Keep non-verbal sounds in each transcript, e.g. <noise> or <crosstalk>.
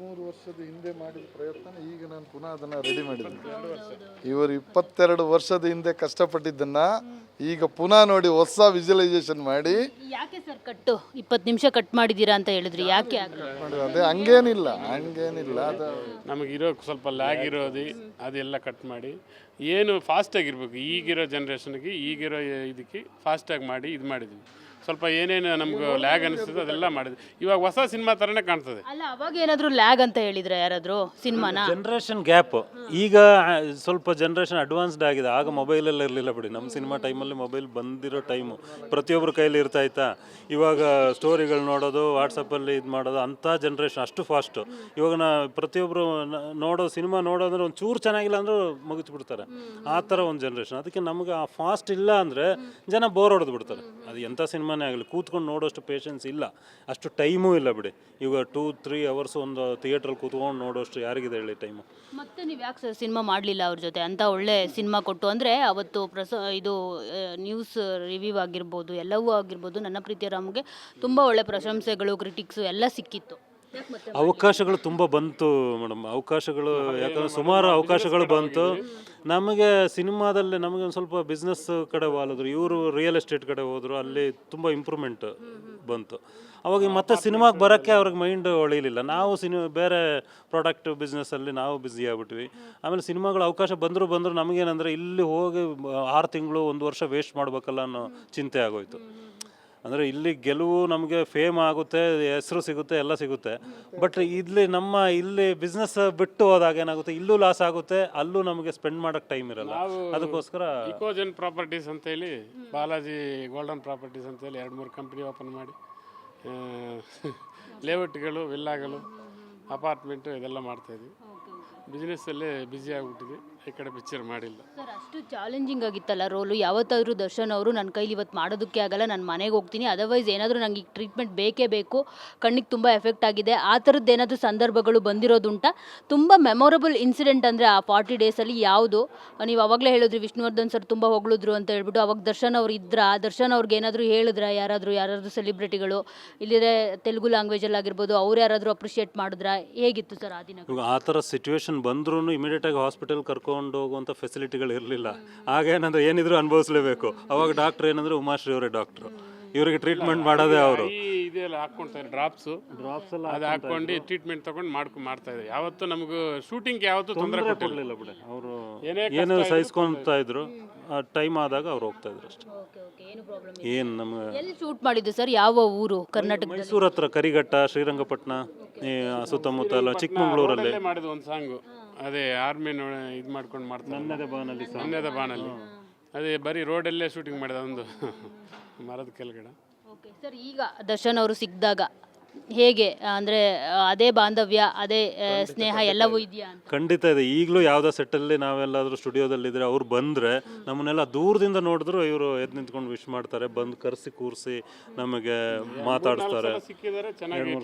ಇಪ್ಪತ್ತ್ಮೂರು ವರ್ಷದ ಹಿಂದೆ ಮಾಡಿದ ಪ್ರಯತ್ನ ಈಗ ನಾನು ಪುನಃ ಅದನ್ನು ರೆಡಿ ಮಾಡಿದ್ದೀನಿ ಇವರು ಇಪ್ಪತ್ತೆರಡು ವರ್ಷದ ಹಿಂದೆ ಕಷ್ಟಪಟ್ಟಿದ್ದನ್ನು ಈಗ ಪುನಃ ನೋಡಿ ಹೊಸ ವಿಜುವಲೈಸೇಷನ್ ಮಾಡಿ. ಯಾಕೆ ಸರ್ ಕಟ್ಟು? ಇಪ್ಪತ್ತು ನಿಮಿಷ ಕಟ್ ಮಾಡಿದ್ದೀರಾ ಅಂತ ಹೇಳಿದ್ರಿ ಯಾಕೆ? ಮಾಡಿದ್ರು. ಅದೇ ಹಂಗೇನಿಲ್ಲ ಹಂಗೇನಿಲ್ಲ ಅದು ನಮಗಿರೋ ಸ್ವಲ್ಪ ಲ್ಯಾಗ್ ಇರೋದು ಅದೆಲ್ಲ ಕಟ್ ಮಾಡಿ. ಏನು ಫಾಸ್ಟಾಗಿರ್ಬೇಕು ಈಗಿರೋ ಜನ್ರೇಷನ್ಗೆ ಈಗಿರೋ ಇದಕ್ಕೆ ಫಾಸ್ಟಾಗಿ ಮಾಡಿ ಇದು ಮಾಡಿದ್ವಿ ಸ್ವಲ್ಪ ಏನೇನು ನಮ್ಗೆ ಲ್ಯಾಗ್ ಅನಿಸ್ತದೆ ಅದೆಲ್ಲ ಮಾಡಿದ್ವಿ. ಇವಾಗ ಹೊಸ ಸಿನಿಮಾ ಥರನೇ ಕಾಣ್ತದೆ. ಅಲ್ಲ ಅವಾಗ ಏನಾದ್ರು ಲ್ಯಾಗ್ ಅಂತ ಹೇಳಿದ್ರೆ ಯಾರಾದ್ರು ಸಿನಿಮಾನ? ಜನ್ರೇಷನ್ ಗ್ಯಾಪ್ ಈಗ ಸ್ವಲ್ಪ ಜನ್ರೇಷನ್ ಅಡ್ವಾನ್ಸ್ಡ್ ಆಗಿದೆ. ಆಗ ಮೊಬೈಲಲ್ಲಿ ಇರಲಿಲ್ಲ ಬಿಡಿ. ನಮ್ಮ ಸಿನಿಮಾ ಟೈಮಲ್ಲಿ ಮೊಬೈಲ್ ಬಂದಿರೋ ಟೈಮು ಪ್ರತಿಯೊಬ್ಬರ ಕೈಲಿ ಇರ್ತಾ ಇತ್ತಾ? ಇವಾಗ ಸ್ಟೋರಿಗಳು ನೋಡೋದು ವಾಟ್ಸಪ್ಪಲ್ಲಿ ಇದು ಮಾಡೋದು ಅಂಥ ಜನ್ರೇಷನ್ ಅಷ್ಟು ಫಾಸ್ಟು ಇವಾಗ ನಾ ಪ್ರತಿಯೊಬ್ಬರು ನೋಡೋ ಸಿನಿಮಾ ನೋಡೋದ್ರೆ ಒಂದು ಚೂರು ಚೆನ್ನಾಗಿಲ್ಲ ಅಂದರೂ ಮುಗಿಸ್ಬಿಡ್ತಾರೆ ಆ ಥರ ಒಂದು ಜನ್ರೇಷನ್ ಅದಕ್ಕೆ ನಮಗೆ ಆ ಫಾಸ್ಟ್ ಇಲ್ಲ ಅಂದರೆ ಜನ ಬೋರ್ ಹೊಡೆದು ಬಿಡ್ತಾರೆ. ಅದು ಎಂಥ ಸಿನಿಮಾನೇ ಆಗಲಿ, ಕೂತ್ಕೊಂಡು ನೋಡೋಷ್ಟು ಪೇಷನ್ಸ್ ಇಲ್ಲ. ಅಷ್ಟು ಟೈಮೂ ಇಲ್ಲ ಬಿಡಿ. ಇವಾಗ ಟೂ ತ್ರೀ ಅವರ್ಸ್ ಒಂದು ಥಿಯೇಟ್ರಲ್ಲಿ ಕೂತ್ಕೊಂಡು ನೋಡೋಷ್ಟು ಯಾರಿಗಿದೆ ಹೇಳಿ ಟೈಮು ಮತ್ತೆ ನೀವು ಯಾಕೆ ಸರ್ ಸಿನಿಮಾ ಮಾಡಲಿಲ್ಲ ಅವ್ರ ಜೊತೆ? ಅಂತ ಒಳ್ಳೆ ಸಿನಿಮಾ ಕೊಟ್ಟು ಅಂದರೆ ಅವತ್ತು ಪ್ರಸ, ಇದು ನ್ಯೂಸ್ ರಿವ್ಯೂ ಆಗಿರ್ಬೋದು, ಎಲ್ಲವೂ ಆಗಿರ್ಬೋದು, ನನ್ನ ಪ್ರೀತಿಯ ರಾಮ್ಗೆ ತುಂಬ ಒಳ್ಳೆ ಪ್ರಶಂಸೆಗಳು ಕ್ರಿಟಿಕ್ಸು ಎಲ್ಲ ಸಿಕ್ಕಿತ್ತು. ಅವಕಾಶಗಳು ತುಂಬ ಬಂತು ಮೇಡಮ್. ಅವಕಾಶಗಳು ಯಾಕಂದ್ರೆ ಸುಮಾರು ಅವಕಾಶಗಳು ಬಂತು. ನಮಗೆ ಸಿನಿಮಾದಲ್ಲಿ ನಮಗೆ ಒಂದು ಸ್ವಲ್ಪ ಬಿಸ್ನೆಸ್ ಕಡೆ ವಾಲಿದ್ರು. ಇವರು ರಿಯಲ್ ಎಸ್ಟೇಟ್ ಕಡೆ ಹೋದರು. ಅಲ್ಲಿ ತುಂಬ ಇಂಪ್ರೂವ್ಮೆಂಟ್ ಬಂತು. ಅವಾಗ ಮತ್ತೆ ಸಿನಿಮಾಗೆ ಬರೋಕ್ಕೆ ಅವ್ರಿಗೆ ಮೈಂಡ್ ಹೊಳಿಲಿಲ್ಲ ನಾವು ಸಿನಿಮಾ ಬೇರೆ ಪ್ರಾಡಕ್ಟ್ ಬಿಸ್ನೆಸ್ಸಲ್ಲಿ ನಾವು ಬ್ಯುಸಿ ಆಗ್ಬಿಟ್ವಿ. ಆಮೇಲೆ ಸಿನಿಮಾಗಳ ಅವಕಾಶ ಬಂದರೂ ಬಂದರೂ ನಮಗೇನಂದರೆ ಇಲ್ಲಿ ಹೋಗಿ ಆರು ತಿಂಗಳು, ಒಂದು ವರ್ಷ ವೇಸ್ಟ್ ಮಾಡಬೇಕಲ್ಲ ಅನ್ನೋ ಚಿಂತೆ ಆಗೋಯ್ತು. ಅಂದರೆ ಇಲ್ಲಿ ಗೆಲುವು ನಮಗೆ ಫೇಮ್ ಆಗುತ್ತೆ ಹೆಸರು ಸಿಗುತ್ತೆ ಎಲ್ಲ ಸಿಗುತ್ತೆ. ಬಟ್ ಇಲ್ಲಿ ನಮ್ಮ ಇಲ್ಲಿ ಬಿಸ್ನೆಸ್ ಬಿಟ್ಟು ಹೋದಾಗ ಏನಾಗುತ್ತೆ? ಇಲ್ಲೂ ಲಾಸ್ ಆಗುತ್ತೆ ಅಲ್ಲೂ ನಮಗೆ ಸ್ಪೆಂಡ್ ಮಾಡೋಕ್ಕೆ ಟೈಮ್ ಇರಲ್ಲ. ಅದಕ್ಕೋಸ್ಕರ ಇಕೋಜನ್ ಪ್ರಾಪರ್ಟೀಸ್ ಅಂತೇಳಿ ಬಾಲಾಜಿ ಗೋಲ್ಡನ್ ಪ್ರಾಪರ್ಟೀಸ್ ಅಂತೇಳಿ ಎರಡು ಮೂರು ಕಂಪ್ನಿ ಓಪನ್ ಮಾಡಿ ಲೇಔಟ್ಗಳು ವಿಲ್ಲಾಗಳು ಅಪಾರ್ಟ್ಮೆಂಟು ಇದೆಲ್ಲ ಮಾಡ್ತಾಯಿದ್ವಿ ಬಿಸ್ನೆಸ್ಸಲ್ಲೇ ಬ್ಯುಸಿ ಆಗ್ಬಿಟ್ಟಿದೆ. ಈ ಕಡೆ ಪಿಕ್ಚರ್ ಮಾಡಿಲ್ಲ. ಸರ್ ಅಷ್ಟು ಚಾಲೆಂಜಿಂಗ್ ಆಗಿತ್ತಲ್ಲ ರೋಲು? ಯಾವತ್ತಾದ್ರೂ ದರ್ಶನ್ ಅವರು ನನ್ನ ಕೈಲಿ ಇವತ್ತು ಮಾಡೋದಕ್ಕೆ ಆಗಲ್ಲ ನಾನು ಮನೆಗೆ ಹೋಗ್ತೀನಿ. ಅದರ್ವೈಸ್ ಏನಾದರೂ ನನಗೆ ಈಗ ಟ್ರೀಟ್ಮೆಂಟ್ ಬೇಕೇ ಬೇಕು. ಕಣ್ಣಿಗೆ ತುಂಬ ಎಫೆಕ್ಟ್ ಆಗಿದೆ. ಆ ಥರದ್ದು ಏನಾದರೂ ಸಂದರ್ಭಗಳು ಬಂದಿರೋದುಂಟ? ತುಂಬ ಮೆಮೊರಬಲ್ ಇನ್ಸಿಡೆಂಟ್ ಅಂದರೆ ಆ ಫಾರ್ಟಿ ಡೇಸಲ್ಲಿ ಯಾವುದು? ನೀವು ಅವಾಗಲೇ ಹೇಳಿದ್ರಿ ವಿಷ್ಣುವರ್ಧನ್ ಸರ್ ತುಂಬ ಹೊಗಳಿದ್ರು ಅಂತ ಹೇಳ್ಬಿಟ್ಟು. ಅವಾಗ ದರ್ಶನ್ ಅವ್ರು ಇದ್ರ ದರ್ಶನ್ ಅವ್ರಿಗೆ ಏನಾದರೂ ಹೇಳಿದ್ರ? ಯಾರಾದರೂ ಯಾರಾದರೂ ಸೆಲಿಬ್ರಿಟಿಗಳು ಇಲ್ಲಿದ್ರೆ ತೆಲುಗು ಲ್ಯಾಂಗ್ವೇಜಲ್ಲಿ ಆಗಿರ್ಬೋದು ಅವ್ರು ಯಾರಾದರೂ ಅಪ್ರಿಷಿಯೇಟ್ ಮಾಡಿದ್ರಾ? ಹೇಗಿತ್ತು ಸರ್ ಆ ದಿನ ಆ ಥರ ಸಿಚುವೇಶನ್ ಬಂದ್ರೂ ಇಮಿಡಿಯೇಟಾಗಿ ಹಾಸ್ಪಿಟಲ್ ಕರ್ಕೊಂಡು ಹೋಗುವಂಥ ಫೆಸಿಲಿಟಿಗಳು ಇರಲಿಲ್ಲ. ಆಗ ಏನಂದ್ರೆ ಏನಿದ್ರು ಅನುಭವಿಸ್ಲೇಬೇಕು. ಅವಾಗ ಡಾಕ್ಟ್ರ್ ಏನಂದ್ರೆ ಉಮಾಶ್ರೀ ಅವರೇ ಡಾಕ್ಟ್ರು ಇವರಿಗೆ ಟ್ರೀಟ್ಮೆಂಟ್ ಮಾಡೋದೇ ಅವರು. ಇದೆಲ್ಲ ಹಾಕ್ಕೊಳ್ತಾರೆ ಡ್ರಾಪ್ಸು ಡ್ರಾಪ್ಸ್ ಎಲ್ಲ ಅದು ಹಾಕ್ಕೊಂಡು ಟ್ರೀಟ್ಮೆಂಟ್ ತಗೊಂಡು ಮಾಡ್ಕೊಂಡು ಮಾಡ್ತಾ ಇದ್ದಾರೆ. ಯಾವತ್ತು ನಮಗೂ ಶೂಟಿಂಗ್ ಯಾವತ್ತೂ ತೊಂದರೆ ಕೊಟ್ಟಿರಲಿಲ್ಲ ಬಿಡ. ಅವರು ಏನೇ ಏನು ಸಹಿಸ್ಕೊಳ್ತಾ ಇದ್ರು. ಟೈಮ್ ಆದಾಗ ಅವ್ರು ಹೋಗ್ತಾ ಇದ್ರು ಅಷ್ಟೇ. ಓಕೆ ಓಕೆ ಏನು ನಮ್ಗೆ ಏನು ನಮಗೆ ಎಲ್ಲಿ ಶೂಟ್ ಮಾಡಿದ್ದು ಸರ್ ಯಾವ ಊರು? ಕರ್ನಾಟಕ ಮೈಸೂರು ಹತ್ರ ಕರಿಘಟ್ಟ ಶ್ರೀರಂಗಪಟ್ಟಣ. ಈ ಸುತ್ತಮುತ್ತ ಎಲ್ಲ ಚಿಕ್ಕಮಂಗ್ಳೂರಲ್ಲಿ. ಮಾಡಿದ ಒಂದು ಸಾಂಗು. ಅದೇ ಆರ್ಮಿ ಇದು ಮಾಡ್ಕೊಂಡು ಮಾಡ್ತಾರೆ. ನನ್ನದ ಬಾನಲ್ಲಿ. ನನ್ನದ ಬಾನಲ್ಲಿ. ಅದೇ ಬರೀ ರೋಡಲ್ಲೇ ಶೂಟಿಂಗ್ ಮಾಡಿದ ಒಂದು. <laughs> ಮರದ ಕೆಳಗಡೆ. ಓಕೆ ಸರ್ ಈಗ ದರ್ಶನ್ ಅವರು ಸಿಕ್ಕಿದಾಗ ಹೇಗೆ ಅಂದ್ರೆ ಅದೇ ಬಾಂಧವ್ಯ ಅದೇ ಸ್ನೇಹ ಎಲ್ಲವೂ ಇದೆಯಾ ಅಂತ? ಖಂಡಿತ ಇದೆ. ಈಗಲೂ ಯಾವುದೋ ಸೆಟ್ಟಲ್ಲಿ ಸ್ಟುಡಿಯೋದಲ್ಲಿ ಇದ್ರೆ ಅವ್ರು ಬಂದ್ರೆ ನಮ್ಮನ್ನೆಲ್ಲ ದೂರದಿಂದ ನೋಡಿದ್ರು ಇವರು ಎದ್ ನಿಂತ್ಕೊಂಡು ವಿಶ್ ಮಾಡ್ತಾರೆ ಬಂದು ಕರೆಸಿ ಕೂರಿಸಿ ನಮಗೆ ಮಾತಾಡ್ತಾರೆ ಚೆನ್ನಾಗಿ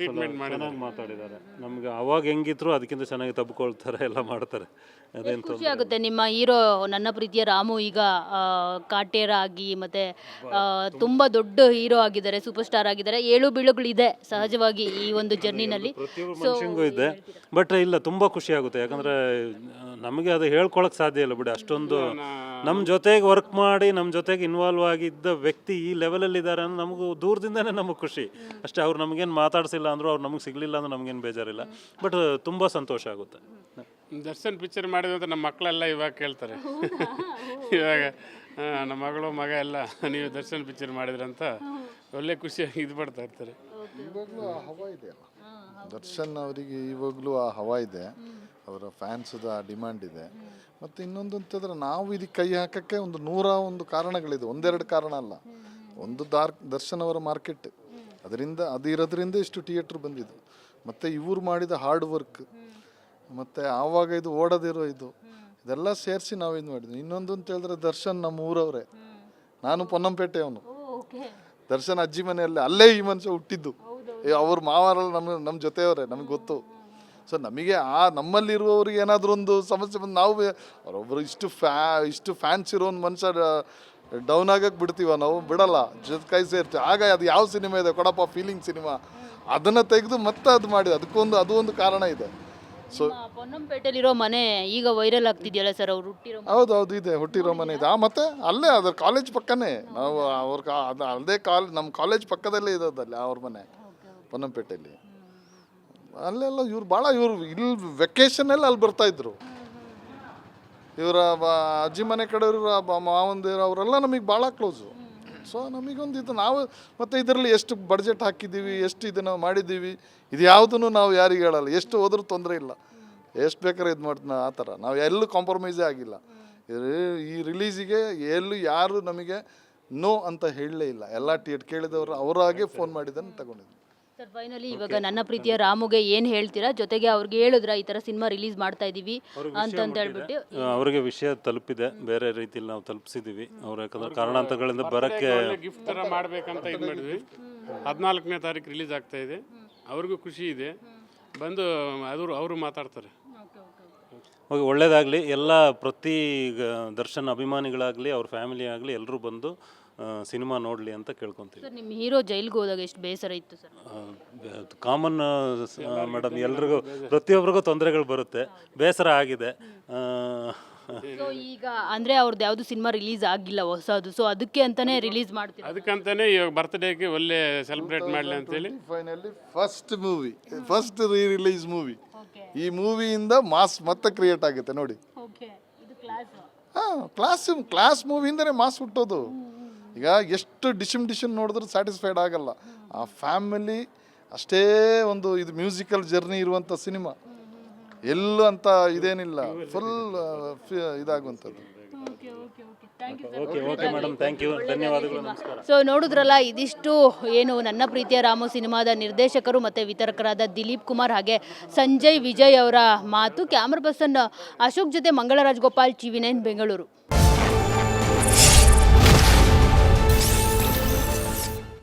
ಮಾತಾಡಿದ್ದಾರೆ. ನಮಗೆ ಅವಾಗ ಹೆಂಗಿದ್ರು ಅದಕ್ಕಿಂತ ಚೆನ್ನಾಗಿ ತಬ್ಕೊಳ್ತಾರೆ ಎಲ್ಲ ಮಾಡ್ತಾರೆ. ಅದೇನು ಖುಷಿ ಆಗುತ್ತೆ ನಿಮ್ಮ ಹೀರೋ ನನ್ನ ಪ್ರೀತಿಯ ರಾಮು ಈಗ ಆ, ಕಾಟೇರ ಆಗಿ ಮತ್ತೆ ತುಂಬಾ. ತುಂಬ ದೊಡ್ಡ ಹೀರೋ ಆಗಿದ್ದಾರೆ ಸೂಪರ್ ಸ್ಟಾರ್ ಆಗಿದ್ದಾರೆ. ಏಳು ಬೀಳುಗಳಿದೆ ಸಹಜವಾಗಿ ಈ ಒಂದು ಜರ್ನಿನಲ್ಲಿ ಮನುಷ್ಯಂಗೂ ಇದೆ. ಬಟ್ ಇಲ್ಲ ತುಂಬಾ ಖುಷಿ ಆಗುತ್ತೆ. ಯಾಕಂದ್ರೆ ನಮಗೆ ಅದು ಹೇಳ್ಕೊಳಕ್ ಸಾಧ್ಯ ಇಲ್ಲ ಬಿಡಿ. ಅಷ್ಟೊಂದು ನಮ್ಮ ಜೊತೆಗೆ ವರ್ಕ್ ಮಾಡಿ ನಮ್ಮ ಜೊತೆಗೆ ಇನ್ವಾಲ್ವ್ ಆಗಿದ್ದ ವ್ಯಕ್ತಿ ಈ ಲೆವೆಲಲ್ಲಿ ಇದ್ದಾರೆ ಅಂದ್ರೆ ನಮಗೂ ದೂರದಿಂದನೇ ನಮಗೆ ಖುಷಿ. ಅಷ್ಟೇ ಅವ್ರು ನಮಗೇನು ಮಾತಾಡ್ಸಿಲ್ಲ ಅಂದರೂ ಅವ್ರು ನಮಗೆ ಸಿಗಲಿಲ್ಲ ಅಂದ್ರೆ ನಮಗೇನು ಬೇಜಾರಿಲ್ಲ. ಬಟ್ ತುಂಬ ಸಂತೋಷ ಆಗುತ್ತೆ. ದರ್ಶನ್ ಪಿಕ್ಚರ್ ಮಾಡಿದಂತ ನಮ್ಮ ಮಕ್ಕಳೆಲ್ಲ ಇವಾಗ ಕೇಳ್ತಾರೆ. ಇವಾಗ ನಮ್ಮ ಮಗಳು ಮಗ ಎಲ್ಲ ನೀವು ದರ್ಶನ್ ಪಿಕ್ಚರ್ ಮಾಡಿದ್ರಂತ ಒಳ್ಳೆ ಖುಷಿಯಾಗಿ ಇದು ಪಡ್ತಾ ಇರ್ತಾರೆ. ಇವಾಗಲೂ ಆ ಹವಾ ಇದೆ ಅಲ್ಲ? ದರ್ಶನ್ ಅವರಿಗೆ ಇವಾಗಲೂ ಆ ಹವಾ ಇದೆ. ಅವರ ಫ್ಯಾನ್ಸದ ಆ ಡಿಮ್ಯಾಂಡ್ ಇದೆ. ಮತ್ತು ಇನ್ನೊಂದು ಅಂತಂದ್ರೆ ನಾವು ಇದಕ್ಕೆ ಕೈ ಹಾಕೋಕ್ಕೆ ಒಂದು ನೂರ ಒಂದು ಕಾರಣಗಳಿದೆ. ಒಂದೆರಡು ಕಾರಣ ಅಲ್ಲ. ಒಂದು ದಾರ್ಕ್ ದರ್ಶನ್ ಅವರ ಮಾರ್ಕೆಟ್. ಅದರಿಂದ ಅದು ಇರೋದ್ರಿಂದ ಇಷ್ಟು ಥಿಯೇಟ್ರ್ ಬಂದಿದ್ದು. ಮತ್ತು ಇವ್ರು ಮಾಡಿದ ಹಾರ್ಡ್ ವರ್ಕ್. ಮತ್ತು ಆವಾಗ ಇದು ಓಡೋದಿರೋ ಇದು. ಇದೆಲ್ಲ ಸೇರಿಸಿ ನಾವು ಇದು ಮಾಡಿದ್ವಿ. ಇನ್ನೊಂದು ಅಂತ ಹೇಳಿದ್ರೆ ದರ್ಶನ್ ನಮ್ಮ ಊರವರೇ. ನಾನು ಪೊನ್ನಂಪೇಟೆ ಅವನು ದರ್ಶನ್ ಅಜ್ಜಿ ಮನೆಯಲ್ಲೇ ಅಲ್ಲೇ ಈ ಮನುಷ್ಯ ಹುಟ್ಟಿದ್ದು. ಅವ್ರ ಮಾವರೆಲ್ಲ ನಮ್ಮ ನಮ್ಮ ಜೊತೆಯವರೇ ನಮಗೆ ಗೊತ್ತು. ಸೊ ನಮಗೆ ಆ ನಮ್ಮಲ್ಲಿರುವವ್ರಿಗೆ ಏನಾದರೂ ಒಂದು ಸಮಸ್ಯೆ ಬಂದು ನಾವು ಅವರೊಬ್ಬರು ಇಷ್ಟು ಫ್ಯಾ ಇಷ್ಟು ಫ್ಯಾನ್ಸ್ ಇರೋ ಒಂದು ಮನುಷ್ಯ ಡೌನ್ ಆಗಕ್ಕೆ ಬಿಡ್ತೀವ ನಾವು? ಬಿಡಲ್ಲ. ಜೊತೆ ಕೈ ಸೇರ್ತೀವಿ ಆಗ ಅದು ಯಾವ ಸಿನಿಮಾ ಇದೆ? ಕೊಡಪ್ಪ ಫೀಲಿಂಗ್ ಸಿನಿಮಾ. ಅದನ್ನು ತೆಗೆದು ಮತ್ತೆ ಅದು ಮಾಡಿ. ಅದಕ್ಕೊಂದು ಅದು ಒಂದು ಕಾರಣ ಇದೆ. ಸೊ ಪೊನ್ನಂಪೇಟೆಲಿರೋ ಮನೆ ಈಗ ವೈರಲ್ ಆಗ್ತಿದೆಯಲ್ಲ ಸರ್? ಅವ್ರು ಹುಟ್ಟಿರೋ ಹೌದು ಹೌದು ಇದೆ. ಹುಟ್ಟಿರೋ ಮನೆ ಇದೆ. ಆ ಮತ್ತೆ ಅಲ್ಲೇ ಅದ್ರ ಕಾಲೇಜ್ ಪಕ್ಕನೇ. ನಾವು ಅವ್ರ ಅದು ಅಲ್ಲದೆ ಕಾಲ್ ನಮ್ಮ ಕಾಲೇಜ್ ಪಕ್ಕದಲ್ಲೇ ಇರೋದಲ್ಲಿ ಅವ್ರ ಮನೆ. ಪೊನ್ನಂಪೇಟೆಯಲ್ಲಿ ಅಲ್ಲೆಲ್ಲ ಇವ್ರು ಭಾಳ ಇವ್ರು ಇಲ್ಲಿ ವೆಕೇಶನಲ್ಲಿ ಅಲ್ಲಿ ಬರ್ತಾ ಇದ್ರು. ಇವರ ಅಜ್ಜಿ ಮನೆ ಕಡೆಯವರು ಮಾವಂದಿರು ಅವರೆಲ್ಲ ನಮಗೆ ಭಾಳ ಕ್ಲೋಸು ಸೊ ನಮಗೊಂದು ಇದು ನಾವು ಮತ್ತು ಇದರಲ್ಲಿ ಎಷ್ಟು ಬಡ್ಜೆಟ್ ಹಾಕಿದ್ದೀವಿ, ಎಷ್ಟು ಇದನ್ನು ಮಾಡಿದ್ದೀವಿ, ಇದು ಯಾವುದನ್ನು ನಾವು ಯಾರಿಗೆ ಹೇಳಲ್ಲ. ಎಷ್ಟು ಹೋದ್ರೂ ತೊಂದರೆ ಇಲ್ಲ. ಎಷ್ಟು ಬೇಕಾದ್ರೆ ಇದು ಮಾಡ್ತೀನಿ ಆ ಥರ. ನಾವು ಎಲ್ಲೂ ಕಾಂಪ್ರಮೈಸೇ ಆಗಿಲ್ಲ. ಈ ರಿಲೀಸಿಗೆ ಎಲ್ಲೂ ಯಾರು ನಮಗೆ ನೋ ಅಂತ ಹೇಳಲೇ ಇಲ್ಲ. ಎಲ್ಲ ಟಿಕೆಟ್ ಕೇಳಿದವರು ಅವರಾಗೆ ಫೋನ್ ಮಾಡಿದ್ದನ್ನು ತಗೊಂಡಿದ್ವಿ. ಸರ್ ಫೈನಲಿ ಇವಾಗ ನನ್ನ ಪ್ರೀತಿಯ ರಾಮುಗೆ ಏನು ಹೇಳ್ತೀರಾ? ಜೊತೆಗೆ ಅವ್ರಿಗೆ ಹೇಳಿದ್ರ ಈ ಥರ ಸಿನಿಮಾ ರಿಲೀಸ್ ಮಾಡ್ತಾ ಇದೀವಿ ಅಂತ ಹೇಳ್ಬಿಟ್ಟು ಅವ್ರಿಗೆ ವಿಷಯ ತಲುಪಿದೆ. ಬೇರೆ ರೀತಿಯಲ್ಲಿ ನಾವು ತಲುಪಿಸಿದ್ದೀವಿ ಅವ್ರ ಯಾಕಂದ್ರೆ ಕಾರಣಾಂತರಗಳಿಂದ ಬರಕ್ಕೆ ಗಿಫ್ಟ್ ಥರ ಮಾಡ್ಬೇಕಂತ ಇದು ಮಾಡಿದ್ವಿ. ಹದಿನಾಲ್ಕನೇ ತಾರೀಕು ರಿಲೀಸ್ ಆಗ್ತಾ ಇದೆ. ಅವ್ರಿಗೂ ಖುಷಿ ಇದೆ. ಬಂದು ಅವರು ಅವರು ಮಾತಾಡ್ತಾರೆ. ಹೋಗಿ ಒಳ್ಳೇದಾಗಲಿ. ಎಲ್ಲ ಪ್ರತಿ ದರ್ಶನ್ ಅಭಿಮಾನಿಗಳಾಗಲಿ ಅವ್ರ ಫ್ಯಾಮಿಲಿ ಆಗಲಿ ಎಲ್ಲರೂ ಬಂದು ಸಿನಿಮಾ ನೋಡಲಿ ಅಂತ ಕೇಳ್ಕೊತೀವಿ. ಸರ್ ನಿಮ್ಮ ಹೀರೋ ಜೈಲ್ಗೆ ಹೋದಾಗ ಎಷ್ಟು ಬೇಸರ ಇತ್ತು ಸರ್? ಕಾಮನ್ ಮೇಡಮ್ ಎಲ್ರಿಗೂ ಪ್ರತಿಯೊಬ್ಬರಿಗೂ ತೊಂದರೆಗಳು ಬರುತ್ತೆ. ಬೇಸರ ಆಗಿದೆ. ಸೊ ಈಗ ಅಂದ್ರೆ ಅವ್ರದ್ದು ಯಾವುದು ಸಿನಿಮಾ ರಿಲೀಸ್ ಆಗಿಲ್ಲ ಹೊಸದು. ಸೊ ಅದಕ್ಕೆ ಅಂತಾನೆ ರಿಲೀಸ್ ಮಾಡ್ತೀವಿ ಅದಕ್ಕಂತಾನೆ ಇವಾಗ ಬರ್ತ್ಡೇಗೆ ಒಳ್ಳೆ ಸೆಲೆಬ್ರೇಟ್ ಮಾಡಲಿ ಅಂತೇಳಿ finally first movie first re release movie ಈ ಮೂವಿಯಿಂದ ಮಾಸ್ ಮತ್ತೆ ಕ್ರಿಯೇಟ್ ಆಗುತ್ತೆ ನೋಡಿ. ಓಕೆ ಇದು ಕ್ಲಾಸ್ ಹಾಂ ಕ್ಲಾಸ್ ಕ್ಲಾಸ್ ಮೂವಿಯಿಂದನೇ ಮಾಸ್ ಹುಟ್ಟೋದು. ಈಗ ಎಷ್ಟು ಡಿಶಿಮ್ ಡಿಶಿಮ್ ನೋಡಿದ್ರೂ ಸ್ಯಾಟಿಸ್ಫೈಡ್ ಆಗಲ್ಲ. ಆ ಫ್ಯಾಮಿಲಿ ಅಷ್ಟೇ ಒಂದು ಇದು ಮ್ಯೂಸಿಕಲ್ ಜರ್ನಿ ಇರುವಂಥ ಸಿನಿಮಾ ಎಲ್ಲೂ ಅಂತ ಇದೇನಿಲ್ಲ. Full ಇದಾಗುವಂಥದ್ದು. Okay okay madam thank you ಧನ್ಯವಾದಗಳು. ನಮಸ್ಕಾರ. ಸೊ ನೋಡಿದ್ರಲ್ಲ ಇದಿಷ್ಟು ಏನು ನನ್ನ ಪ್ರೀತಿಯ ರಾಮು ಸಿನಿಮಾದ ನಿರ್ದೇಶಕರು ಮತ್ತು ವಿತರಕರಾದ ದಿಲೀಪ್ ಕುಮಾರ್ ಹಾಗೆ ಸಂಜಯ್ ವಿಜಯ್ ಅವರ ಮಾತು. ಕ್ಯಾಮ್ರಾ ಪರ್ಸನ್ ಅಶೋಕ್ ಜೊತೆ ಮಂಗಳರಾಜ್ ಗೋಪಾಲ್ ಟಿವಿ ನೈನ್ ಬೆಂಗಳೂರು.